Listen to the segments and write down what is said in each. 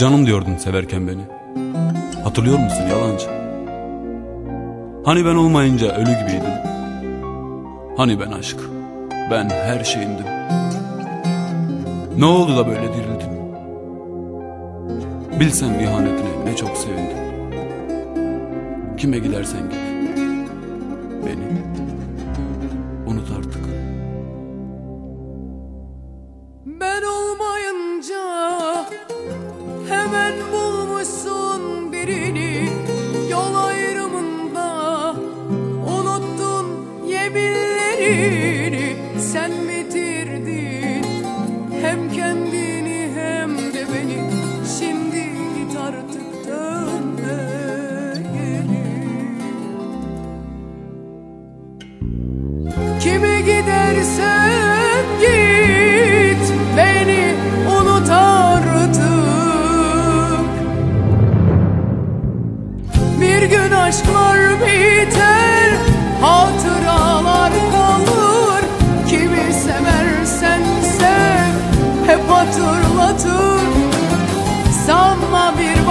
Canım diyordun severken beni. Hatırlıyor musun yalancı? Hani ben olmayınca ölü gibiydim. Hani ben aşk, ben her şeyindim. Ne oldu da böyle dirildin? Bilsem ihanetine ne çok sevindim. Kime gidersen git. Beni I'm so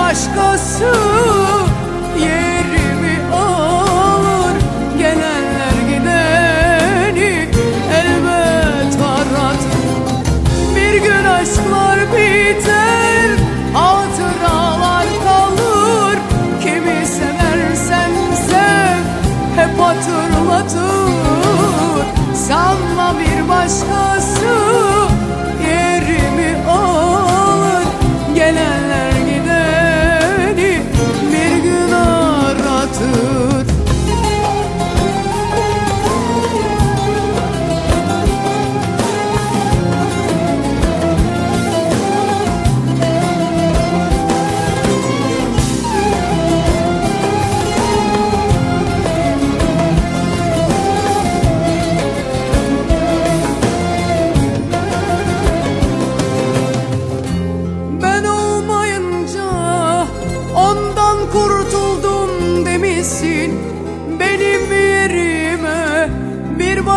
başkası yerimi alır Gelenler gideni elbet aratır Bir gün aşklar biter hatıralar kalır. Kimi seversen sev hep hatırlatır. Sanma bir başkası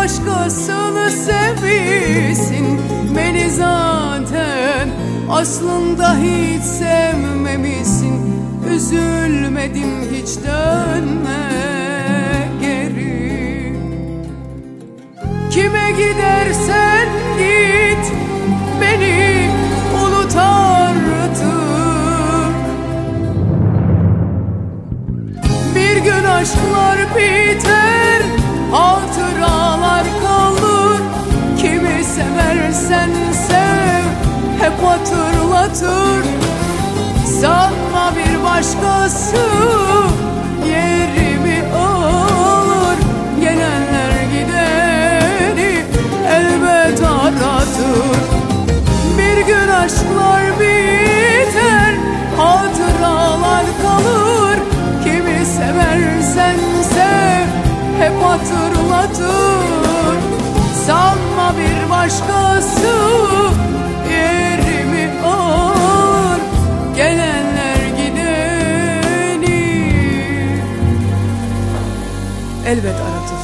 başkasını sevmişsin Beni zaten aslında hiç sevmemişsin. Üzülmedim hiç dönme geri. Kime gidersen git beni unut artık Bir gün aşklar biter Kimi seversen sev hep hatırlatır Sanma bir başkası yerimi alır Gelenler gideni elbet aratır Bir gün aşklar biter başkası yerimi alır Gelenler gideni elbet aratır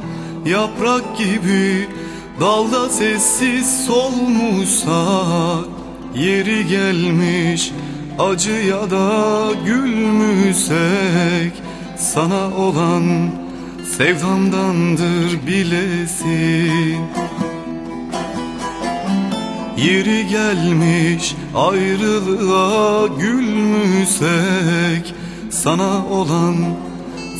Yaprak gibi dalda sessiz solmuşsak Yeri gelmiş acıya da gülmüşsek Sana olan sevdamdandır bilesin. Yeri gelmiş ayrılığa gülmüşsek Sana olan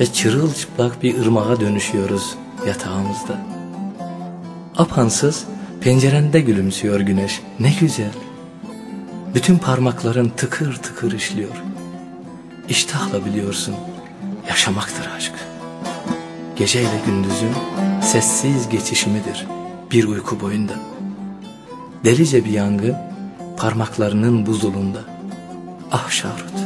ve çırılçıplak bir ırmağa dönüşüyoruz yatağımızda. Apansız pencerende gülümsüyor güneş ne güzel. Bütün parmakların tıkır tıkır işliyor. İştahla biliyorsun yaşamaktır aşk. Geceyle gündüzün sessiz geçişimidir bir uyku boyunda. Delice bir yangın parmaklarının buzulunda. Ah Şahrut,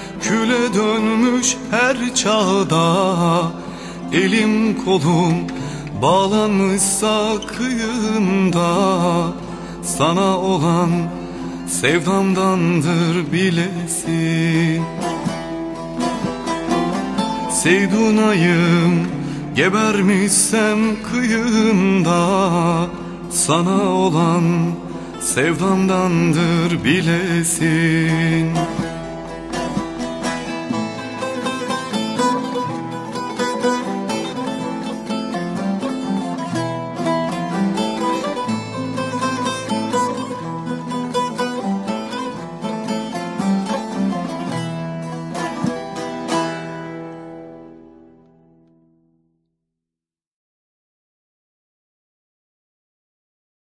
küle dönmüş her çağda. Elim kolum bağlanmışsa kıyında Sana olan sevdamdandır bilesin. Seydunayım Gebermişsem kıyında Sana olan sevdamdandır bilesin